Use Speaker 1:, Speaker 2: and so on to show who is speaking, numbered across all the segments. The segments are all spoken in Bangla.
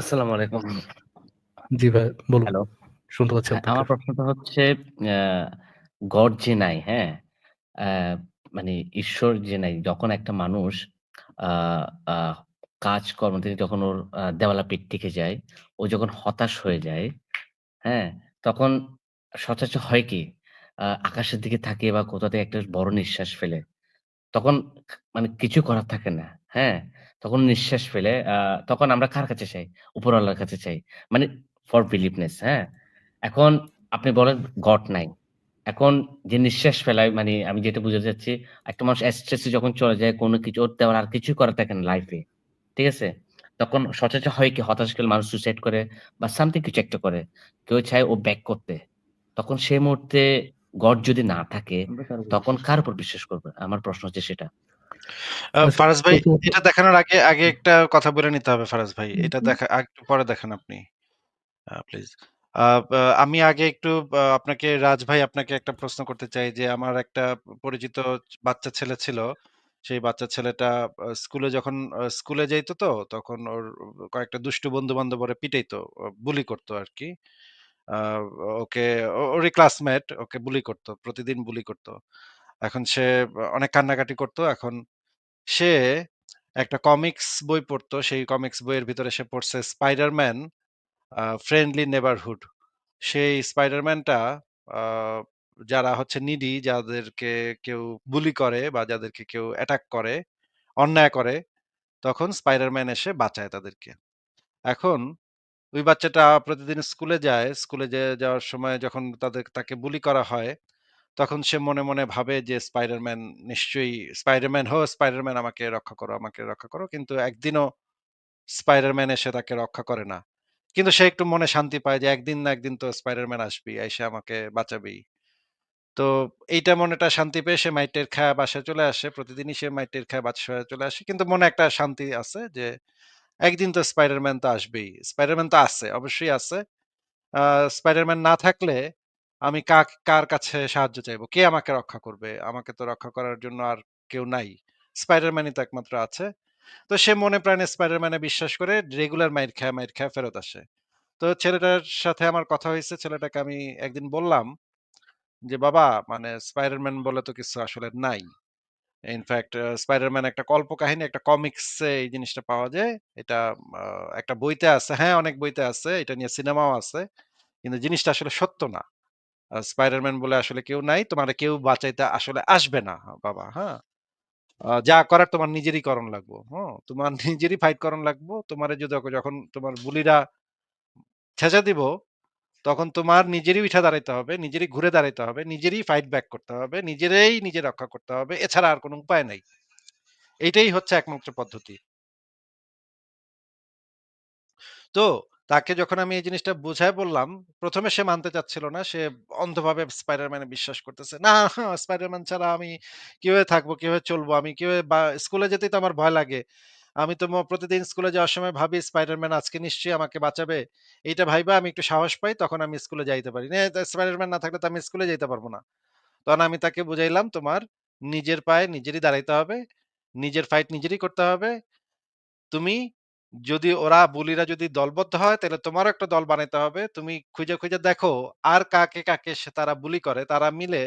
Speaker 1: আসসালামু আলাইকুম।
Speaker 2: জি ভাই বলুন।
Speaker 1: হ্যালো।
Speaker 2: শুনতে পাচ্ছি
Speaker 1: হ্যাঁ, আমার প্রশ্নটা হচ্ছে গড যে নাই, হ্যাঁ? মানে ঈশ্বর যে নাই, যখন একটা মানুষ কাজকর্ম থেকে যখন ওর দেওয়ালে পিঠ থেকে যায়, ও যখন হতাশ হয়ে যায়, হ্যাঁ? তখন সচরাচর হয় কি? আকাশের দিকে থাকে বা কোথা থেকে একটা বড় নিঃশ্বাস ফেলে। তখন মানে কিছু করার থাকে না। হ্যাঁ? তখন নিঃশ্বাস ফেলে আ তখন আমরা কার কাছে চাই? উপরওয়ালার কাছে চাই। মানে ফর বিলিভনেস, হ্যাঁ? এখন আপনি বলেন গড নাই। এখন যে নিঃশ্বাস ফেলায় মানে আমি যেটা বুঝাতে চাচ্ছি, একটা মানুষ স্ট্রেস এ যখন চলে যায় কোন কিছু ওর তেমন আর কিছুই করার থাকে না লাইফ এ। ঠিক আছে? তখন সচরাচর হয় কি হতাশ হলে মানুষ সুইসাইড করে বা সামথিং কিছু একটা করে। কেউ চায় ও ব্যাক করতে। তখন সেই মুহূর্তে গড যদি না থাকে, তখন কার উপর বিশ্বাস করবে? আমার প্রশ্ন হচ্ছে সেটা।
Speaker 2: আচ্ছা
Speaker 3: ফারাজ ভাই এটা দেখানোর আগে, আগে একটা কথা বলে নিতে হবে ফারাজ ভাই। এটা দেখা আরেকটু পরে দেখান আপনি। প্লিজ। আমি আগে একটু আপনাকে রাজ ভাই আপনাকে একটা প্রশ্ন করতে চাই যে আমার একটা পরিচিত বাচ্চা ছেলে ছিল। সেই বাচ্চা ছেলেটা স্কুলে যখন স্কুলে যাইত তো তখন ওর কয়েকটা দুষ্টু বন্ধু-বান্ধব ওরে পিটাইতো। বুলি করত আরকি। আ ওকে ওরই ক্লাসমেট ওকে বুলি করতো প্রতিদিন বুলি করতো এখন সে অনেক কান্নাকাটি করতো এখন সে একটা কমিক্স বই পড়তো। সেই কমিক্স বইয়ের ভিতরে সে পড়ছে 'স্পাইডারম্যান ফ্রেন্ডলি নেবারহুড'। সেই স্পাইডারম্যানটা যারা হচ্ছে নিডি যাদেরকে কেউ বুলি করে বা যাদেরকে কেউ অ্যাটাক করে, অন্যায় করে, তখন স্পাইডারম্যান এসে বাঁচায় তাদেরকে। এখন ওই বাচ্চাটা প্রতিদিন স্কুলে যায়। স্কুলে যেয়ে যাওয়ার সময় যখন তাদের তাকে বুলি করা হয়, তখন সে মনে, মনে ভাবে যে স্পাইডারম্যান নিশ্চয়ই স্পাইডারম্যান হো স্পাইডারম্যান আমাকে রক্ষা করো, আমাকে রক্ষা করো। কিন্তু একদিনও স্পাইডারম্যান এসে তাকে রক্ষা করে না। কিন্তু সে একটু মনে শান্তি পায় যে একদিন না একদিন তো স্পাইডারম্যান আসবেই, আইসা আমাকে বাঁচাবেই। তো এইটা মনেটা শান্তি পেয়ে সে মাইটের খায় বাসায় চলে আসে। প্রতিদিনই সে মাইটের খায় বাসায় চলে আসে। কিন্তু মনে একটা শান্তি আছে যে একদিন তো স্পাইডারম্যান তো আসবেই। স্পাইডারম্যান তো আছে, অবশ্যই আছে। স্পাইডারম্যান না থাকলে আমি কাক কার কাছে সাহায্য চাইব? কে আমাকে রক্ষা করবে? আমাকে তো রক্ষা করার জন্য আর কেউ নাই। স্পাইডারম্যানই তো একমাত্র আছে। তো সে মনে প্রাণে স্পাইডারম্যানে বিশ্বাস করে রেগুলার মাইর খায় মাইর খায় ফেরত আসে। তো ছেলেটার সাথে আমার কথা হয়েছে ছেলেটাকে আমি একদিন বললাম যে, "বাবা মানে স্পাইডারম্যান বলে তো কিছু আসলে নাই। ইনফ্যাক্ট স্পাইডারম্যান একটা কল্প কাহিনী একটা কমিক্সে এই জিনিসটা পাওয়া যায়। এটা একটা বইতে আছে। হ্যাঁ, অনেক বইতে আছে। এটা নিয়ে সিনেমাও আছে। কিন্তু জিনিসটা আসলে সত্য না। স্পাইডারম্যান বলে আসলে কেউ নাই। তোমারে কেউ বাঁচাইতে আসলে আসবে না বাবা, হ্যাঁ? যা করার তোমার নিজেরই করণ লাগবো। হ্যাঁ তোমার নিজেরই ফাইট করণ লাগবো। তোমার যদি যখন তোমার বুলিরা ছেঁচা দিব, তখন তোমার নিজেরই উইঠা দাঁড়াইতে হবে, নিজেরই ঘুরে দাঁড়াইতে হবে, নিজেরই ফাইট ব্যাক করতে হবে, নিজেরই নিজে রক্ষা করতে হবে। এছাড়া আর কোনো উপায় নাই। এইটাই হচ্ছে একমাত্র পদ্ধতি। তো তাকে যখন আমি এই জিনিসটা বুঝায় বললাম, ১ম এ সে মানতে চাচ্ছিল না। সে অন্ধভাবে স্পাইডারম্যানে বিশ্বাস করতেছে। না, স্পাইডারম্যান ছাড়া আমি কীভাবে থাকব, কীভাবে চলবো? আমি কীভাবে বা স্কুলে যেতেই তো আমার ভয় লাগে। আমি তো প্রতিদিন স্কুলে যাওয়ার সময় ভাবি স্পাইডারম্যান আজকে নিশ্চয়ই আমাকে বাঁচাবে। এইটা ভাইবা আমি একটু সাহস পাই তখন আমি স্কুলে যাইতে পারি। নে স্পাইডারম্যান না থাকলে তো আমি স্কুলে যাইতে পারব না। তখন আমি তাকে বুঝাইলাম, "তোমার নিজের পায়ে নিজেরই দাঁড়াইতে হবে। নিজের ফাইট নিজেরই করতে হবে। তুমি যদি ওরা বুলিরা যদি দলবদ্ধ হয় তাহলে তোমারও একটা দল বানাইতে হবে। তুমি খুঁজে, খুঁজে দেখো আর কাকে, কাকে তারা বুলি করে তারা মিলে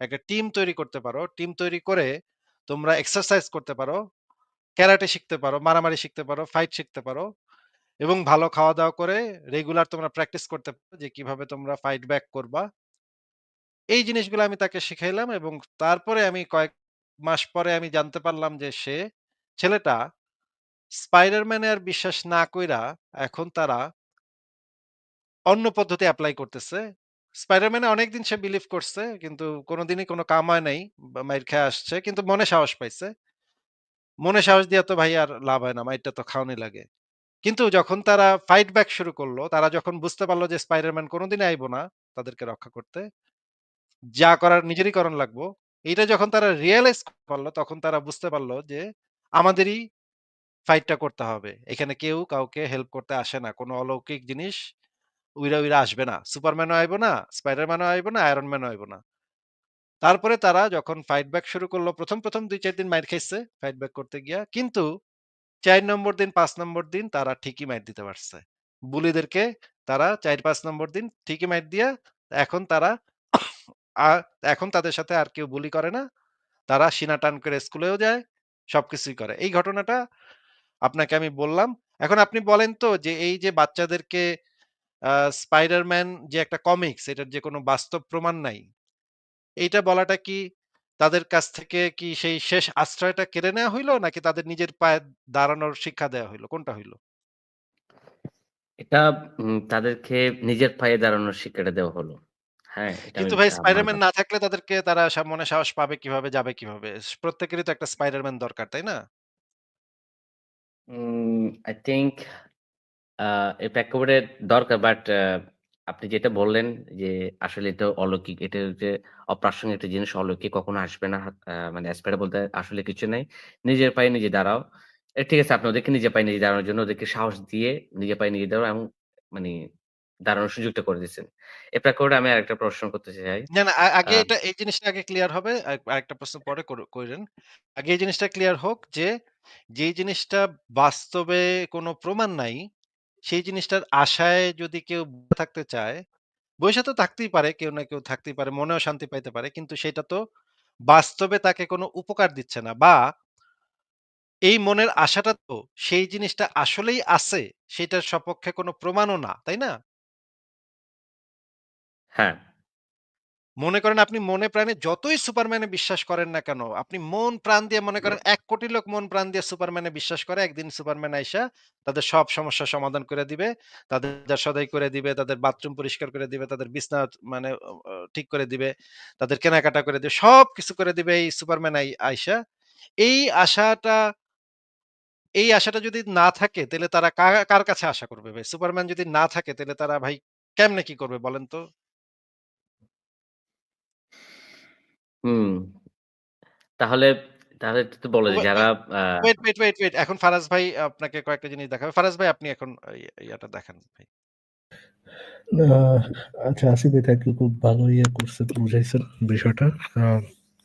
Speaker 3: একটা টিম তৈরি করতে পারো। টিম তৈরি করে তোমরা এক্সারসাইজ করতে পারো, ক্যারাটে শিখতে পারো, মারামারি শিখতে পারো, ফাইট শিখতে পারো এবং ভালো খাওয়া-দাওয়া করে রেগুলার তোমরা প্র্যাকটিস করতে পারো যে কীভাবে তোমরা ফাইট ব্যাক করবা। এই জিনিসগুলো আমি তাকে শিখাইলাম এবং তারপরে আমি কয়েক মাস পরে আমি জানতে পারলাম যে সে ছেলেটা স্পাইডারম্যানে আর বিশ্বাস না কইরা এখন তারা অন্য পদ্ধতি এপ্লাই করতেছে। স্পাইডারম্যানে অনেকদিন সে বিলিভ করছে কিন্তু কোনদিনই কোন কাম হয় নাই। বা মাইর খায়া আসছে। কিন্তু মনে সাহস পাইছে। মনে সাহস দিয়া তো ভাই আর লাভ হয় না। মাইরটা তো খাওয়ানি লাগে। কিন্তু যখন তারা ফাইট ব্যাক শুরু করল, তারা যখন বুঝতে পারল যে স্পাইডারম্যান কোনদিনই আইব না তাদেরকে রক্ষা করতে। যা করার নিজেরই করণ লাগবো। এইটা যখন তারা রিয়ালাইজ করল তখন তারা বুঝতে পারল যে আমাদেরই ফাইটটা করতে হবে। এখানে কেউ কাউকে হেল্প করতে আসে না। কোন অলৌকিক জিনিস উইড়া, উইড়া আসবে না। সুপারম্যানও আইব না, স্পাইডারম্যানও আইব না, আয়রন ম্যানও আইব না। তারপরে তারা যখন ফাইট ব্যাক শুরু করল ১ম, ১ম ২-৪ দিন মাইর খাইছে ফাইট ব্যাক করতে গিয়া। কিন্তু ৪ নম্বর দিন, ৫ নম্বর দিন তারা ঠিকই মাইর দিতে পারছে। বুলিদেরকে তারা ৪-৫ নম্বর দিন ঠিকই মাইর দিয়া এখন তারা এখন তাদের সাথে আর কেউ বুলি করে না। তারা সিনা টান করে স্কুলেও যায়, সবকিছুই করে। এই ঘটনাটা আপনাকে আমি বললাম। এখন আপনি বলেন তো যে এই যে বাচ্চাদেরকে স্পাইডারম্যান যে একটা কমিকস এটার যে কোনো বাস্তব প্রমাণ নাই। এইটা বলাটা কি তাদের কাছ থেকে কি সেই শেষ আশ্রয়টা কেড়ে নেয়া হইল? নাকি তাদের নিজের পায়ে দাঁড়ানোর শিক্ষা দেয়া হইল? কোনটা হইল?
Speaker 1: এটা তাদেরকে নিজের পায়ে দাঁড়ানোর শিক্ষাটা দেওয়া হলো। হ্যাঁ,
Speaker 3: কিন্তু ভাই স্পাইডারম্যান না থাকলে তাদেরকে তারা মনে সাহস পাবে কীভাবে, যাবে কীভাবে? প্রত্যেকেরই তো একটা স্পাইডারম্যান দরকার, তাই না?
Speaker 1: উম I think আ এটা একেবারে দরকার বাট আ আপনি যেটা বললেন যে আসলে এটা অলৌকিক। এটা হচ্ছে অপ্রাসঙ্গিক একটা জিনিস অলৌকিক কখনো আসবে না। আ মানে স্পাইডার বলতে আসলে কিছু নাই। নিজের পায়ে নিজে দাঁড়াও। এ ঠিক আছে আপনি ওদেরকে নিজের পায়ে নিজে দাঁড়ানোর জন্য ওদেরকে সাহস দিয়ে নিজের পায়ে নিজে দাঁড়াও এবং মানে দাঁড়ানোর সুযোগটা করে দিচ্ছেন। এ প্রেক্ষাপটে আমি আরেকটা প্রশ্ন করতে চাই।
Speaker 3: না, না আ
Speaker 1: আ
Speaker 3: আগে এটা এই জিনিসটা আগে ক্লিয়ার হবে। আ আরেকটা প্রশ্ন পরে কর কইরেন। আগে এই জিনিসটা ক্লিয়ার হোক যে, যেই জিনিসটা বাস্তবে কোনো প্রমাণ নাই, সেই জিনিসটার আশায় যদি কেউ বসে থাকতে চায়, বইসা তো থাকতেই পারে। কেউ না কেউ থাকতেই পারে। মনেও শান্তি পাইতে পারে। কিন্তু সেটা তো বাস্তবে তাকে কোনো উপকার দিচ্ছে না বা এই মনের আশাটা তো সেই জিনিসটা আসলেই আছে, সেটার সপক্ষে কোনো প্রমাণও না, তাই না?
Speaker 1: হ্যাঁ।
Speaker 3: মনে করেন আপনি মনে প্রাণে যতই সুপারম্যানে বিশ্বাস করেন না কেন, আপনি মন প্রাণ দিয়ে মনে করেন ১ কোটি লোক মন প্রাণ দিয়ে সুপারম্যানে বিশ্বাস করে, একদিন সুপারম্যান আইসা তাদের সব সমস্যার সমাধান করে দিবে। তাদের সদাই করে দিবে, তাদের বাথরুম পরিষ্কার করে দিবে, তাদের বিছনা মানে ঠিক করে দিবে, তাদের কেনাকাটা করে দিবে। সবকিছু করে দিবে এই সুপারম্যান আই আইসা। এই আশাটা এই আশাটা যদি না থাকে তাহলে তারা কার কাছে আশা করবে ভাই? সুপারম্যান যদি না থাকে তাহলে তারা ভাই কেমনে কি করবে বলেন তো?
Speaker 1: হুম। তাহলে তাহলে একটু বলে যারা uh
Speaker 3: wait, wait, wait, wait. এখন ফারাজ ভাই আপনাকে কয়েকটা জিনিস দেখাবে। ফারাজ ভাই আপনি এখন ইয়াটা দেখান ভাই।
Speaker 2: আচ্ছা আসিফ থ্যাংক ইউ খুব ভালো ইয়ে করছেন, বুঝাইছেন বিষয়টা। আ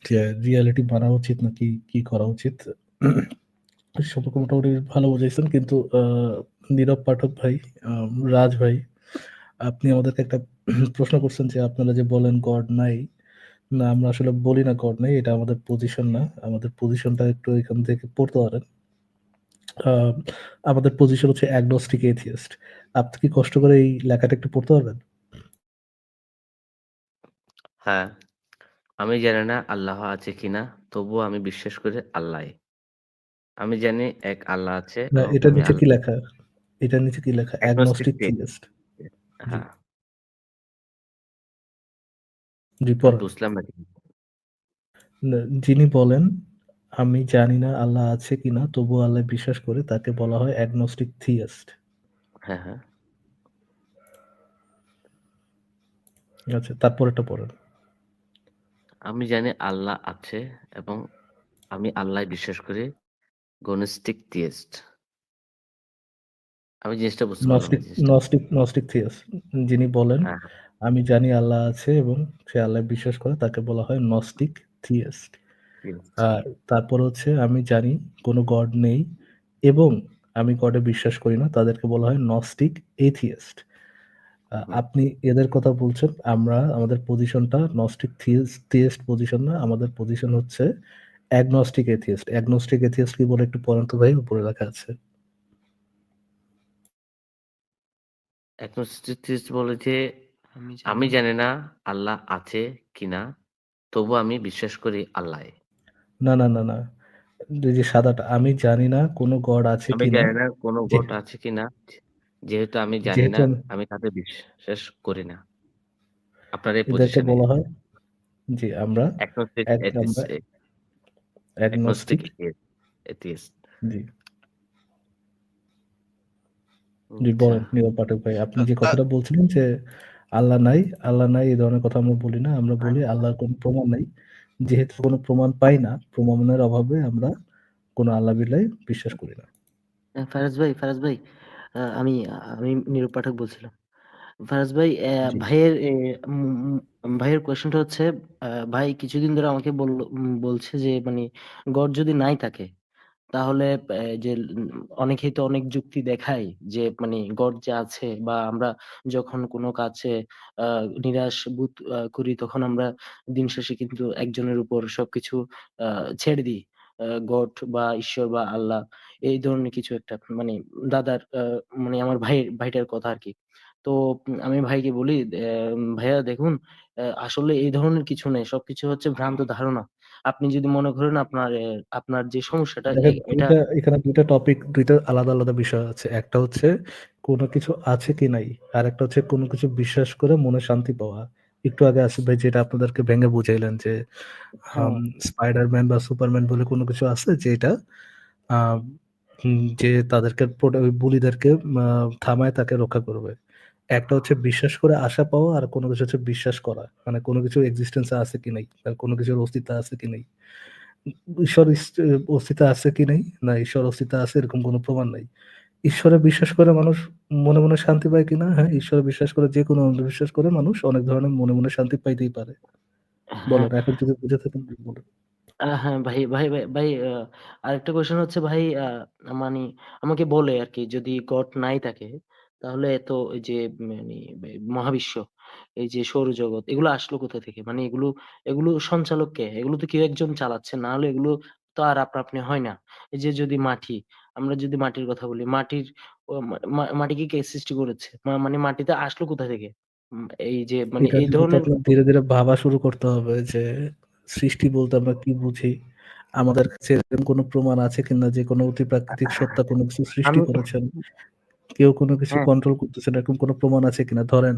Speaker 2: যে রিয়ালিটি মানা উচিত নাকি কি করা উচিত? সম্পর্কে মোটামুটি ভালো বুঝাইছেন। কিন্তু আ নীরব পাঠক ভাই, আ রাজ ভাই, আপনি আমাদেরকে একটা প্রশ্ন করছেন যে আপনারা যে বলেন গড নাই। না আমরা আসলে বলি না গড নাই। এটা আমাদের পজিশন না। আমাদের পজিশনটা একটু এখান থেকে পড়তে পারেন। আমাদের পজিশন হচ্ছে agnostic atheist আপনি কি কষ্ট করে এই লেখাটা একটু পড়তে পারবেন?
Speaker 1: হ্যাঁ। আমি জানি না আল্লাহ আছে কিনা, তবুও আমি বিশ্বাস করি আল্লাহই। আমি জানি এক আল্লাহ আছে
Speaker 2: এটার নিচে কি লেখা? এটার নিচে কি লেখা? theist জি।
Speaker 1: হ্যাঁ।
Speaker 2: জি, পড়েন।
Speaker 1: বুঝলাম না ঠিক।
Speaker 2: না, যিনি বলেন, "আমি জানি না আল্লাহ আছে কিনা, তবুও আল্লাহ বিশ্বাস করি" তাকে বলা হয় agnostic theist
Speaker 1: হ্যাঁ, হ্যাঁ।
Speaker 2: আচ্ছা, তারপরেরটা পড়েন।
Speaker 1: আমি জানি আল্লাহ আছে এবং আমি আল্লাহয় বিশ্বাস করি। গনস্টিক theist আমি জিনিসটা বুঝতে পারলাম না
Speaker 2: Gnostic
Speaker 1: জিনিসটা।
Speaker 2: Gnostic Gnostic যিনি বলেন,
Speaker 1: হ্যাঁ, হ্যাঁ।
Speaker 2: "আমি জানি আল্লাহ আছে এবং সে আল্লাহয় বিশ্বাস করে" তাকে বলা হয় theist
Speaker 1: theist
Speaker 2: আর তারপর হচ্ছে "আমি জানি কোনো গড নেই এবং আমি গডে বিশ্বাস করি না" তাদেরকে বলা হয় atheist আ আপনি এদের কথা বলছেন। আমরা আমাদের পজিশনটা theist theist পজিশন না। আমাদের পজিশন হচ্ছে অ্যাগনস্টিক atheist agnostic atheist কি বলে একটু পড়েন তো ভাই? উপরে লেখা আছে।
Speaker 1: Agnostic বলে যে,
Speaker 4: আমি
Speaker 1: "আমি
Speaker 4: জানি
Speaker 1: না আল্লাহ আছে কিনা, তবুও আমি বিশ্বাস করি আল্লাহয়।"
Speaker 2: না, না, না, না। এই যে সাদাটা, "আমি জানি না কোন গড আছে
Speaker 1: আমি
Speaker 2: কিনা"
Speaker 1: জানি না কোন
Speaker 2: যে
Speaker 1: গড আছে কিনা। যেহেতু আমি জানি
Speaker 2: যেহেতু
Speaker 1: না,
Speaker 2: আমি
Speaker 1: আমি তাতে বিশ্বাস করি না। আপনার এই
Speaker 2: এদেরকে
Speaker 1: পজিশনে।
Speaker 2: বলা হয় জি, আমরা এক
Speaker 1: atheist
Speaker 2: আমরা
Speaker 1: এ agnostic
Speaker 2: agnostic
Speaker 1: atheist
Speaker 2: জি। জি,
Speaker 1: আচ্ছা।
Speaker 2: বলেন নীরব পাঠক ভাই। আপনি যে কথাটা বলছিলেন যে, "আল্লাহ নাই, আল্লাহ নাই" এই ধরনের কথা আমরা বলি না। আমরা বলি
Speaker 4: আচ্ছা।
Speaker 2: আল্লাহর কোন প্রমাণ নাই। যেহেতু কোন প্রমাণ পাই না, প্রমাণের অভাবে আমরা কোন আল্লাহ বিল্লাহ বিশ্বাস করি না।
Speaker 4: আ ফারাজ ভাই, ফারাজ ভাই, আমি আমি নীরব পাঠক বলছিলাম। ফারাজ ভাই ভাইয়ের ভাইয়ের কোয়েশ্চেনটা হচ্ছে ভাই কিছুদিন ধরে আমাকে বলল বলছে যে মানে গড যদি নাই থাকে, তাহলে যে অনেকেই তো অনেক যুক্তি দেখায় যে মানে গড যে আছে বা আমরা যখন কোনো কাছে নিরাশ বোধ করি তখন আমরা দিন শেষে কিন্তু একজনের উপর সবকিছু ছেড়ে দিই। গড বা ঈশ্বর বা আল্লাহ এই ধরনের কিছু একটা মানে দাদার মানে আমার ভাইয়ের ভাইটার কথা আর কি তো আমি ভাইকে বলি, "এ ভাইয়া দেখুন আসলে এই ধরনের কিছু নেই। সবকিছু হচ্ছে ভ্রান্ত ধারণা। আপনি যদি মনে করেন আপনার আপনার যে সমস্যাটা এটা"
Speaker 2: এখানে ২ টা টপিক ২ টা আলাদা, আলাদা বিষয় আছে। একটা হচ্ছে কোন কিছু আছে কি নাই। আর একটা হচ্ছে কোন কিছু বিশ্বাস করে মনে শান্তি পাওয়া। একটু আগে আসিফ ভাই যেটা আপনাদেরকে ভেঙে বুঝাইলেন যে। স্পাইডারম্যান বা সুপারম্যান বলে কোনো কিছু আছে যেটা যে তাদেরকে বুলিদেরকে থামায় তাকে রক্ষা করবে। একটা হচ্ছে বিশ্বাস করে আশা পাওয়া আর কোনো কিছু হচ্ছে বিশ্বাস করা। মানে কোন কিছুর এক্সিস্টেন্স আছে কি নাই। আর কোন কিছুর অস্তিত্ব আছে কি নাই। ঈশ্বর অস্তিত্ব আছে কি নাই? না ঈশ্বর অস্তিত্ব আছে এরকম কোন প্রমাণ নাই। ঈশ্বরে বিশ্বাস করে মানুষ মনে, মনে শান্তি পায় কিনা? হ্যাঁ, ঈশ্বরে বিশ্বাস করে যেকোনো অন্ধবিশ্বাস করে মানুষ অনেক ধরনের মনে, মনে শান্তি পাইতেই পারে।
Speaker 4: হ্যাঁ।
Speaker 2: বলেন এখন যদি বুঝে থাকেন বলেন।
Speaker 4: হ্যাঁ ভাই, ভাই, ভাই, ভাই আরেকটা কোয়েশ্চেন হচ্ছে ভাই মানি আমাকে বলে আর কি যদি গড নাই থাকে তাহলে তো ওই যে মানি মহাবিশ্ব, এই যে সৌরজগৎ এগুলো আসলো কোথা থেকে? মানে এগুলো, এগুলো সঞ্চালক কে? এগুলো তো কেউ একজন চালাচ্ছে। না হলে এগুলো তো আর আপনা আপনি হয় না। এই যে যদি মাটি, আমরা যদি মাটির কথা বলি, মাটির মাটিকে কে সৃষ্টি করেছে? মানে মাটিতে আসলো কোথা থেকে? এই যে মানে এই ধরনের
Speaker 2: ধীরে, ধীরে ভাবা শুরু করতে হবে যে সৃষ্টি বলতে আমরা কি বুঝি? আমাদের কাছে এরকম কোন প্রমাণ আছে কিনা যে কোন অতিপ্রাকৃতিক সত্তা কোন কিছু সৃষ্টি করেছেন? কেউ কোন কিছু। কন্ট্রোল করতেছেন এরকম কোন প্রমাণ আছে কিনা? ধরেন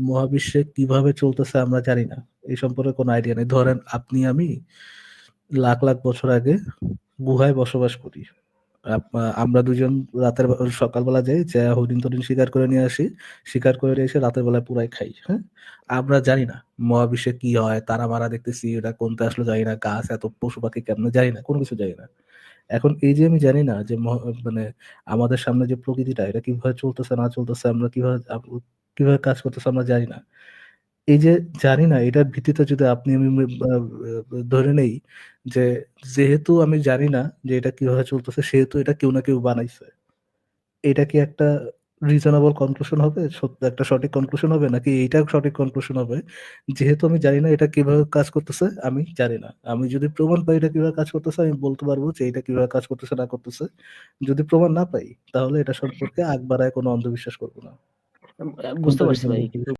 Speaker 2: মহাবিশ্বে কীভাবে চলতেছে আমরা জানি না। এই সম্পর্কে কোন আইডিয়া নেই। ধরেন আপনি আমি লাখ, লাখ বছর আগে গুহায় বসবাস করি। আমরা ২ জন রাতের সকালবেলা যাই, যায়া হরিণ-টরিণ শিকার করে নিয়ে আসি। শিকার করে নিয়ে এসে রাতের বেলায় পুরাই খাই। হ্যাঁ? আমরা জানি না মহাবিশ্বে কি হয়, তারা-মারা দেখতেছি, এটা কোনটা আসলো জানি না, গাছ এত পশু-পাখি কেমন জানি না, কোন কিছু জানি না। এখন এই যে আমি জানি না যে মানে আমাদের সামনে যে প্রকৃতিটা এটা কীভাবে চলতেছে না চলতেছে, আমরা কীভাবে কীভাবে কাজ করতেছে আমরা জানি না। এই যে জানি না এটার ভিত্তিতে যদি আপনি আমি ধরে নেই যে যেহেতু আমি জানি না যে এটা কীভাবে চলতেছে সেহেতু এটা কেউ না কেউ বানাইছে। এটা কি একটা রিজনেবল কনক্লুশন হবে? একটা সঠিক কনক্লুশন হবে? নাকি এইটা সঠিক কনক্লুশন হবে? যেহেতু আমি জানি না এটা কীভাবে কাজ করতেছে, আমি জানি না। আমি যদি প্রমাণ পাই এটা কীভাবে কাজ করতেছে আমি বলতে পারব যে এটা কীভাবে কাজ করতেছে না করতেছে। যদি প্রমাণ না পাই তাহলে এটা সম্পর্কে আগ কোনো কোন অন্ধবিশ্বাস করব না।
Speaker 4: বুঝতে পারছি ভাই। কিন্তু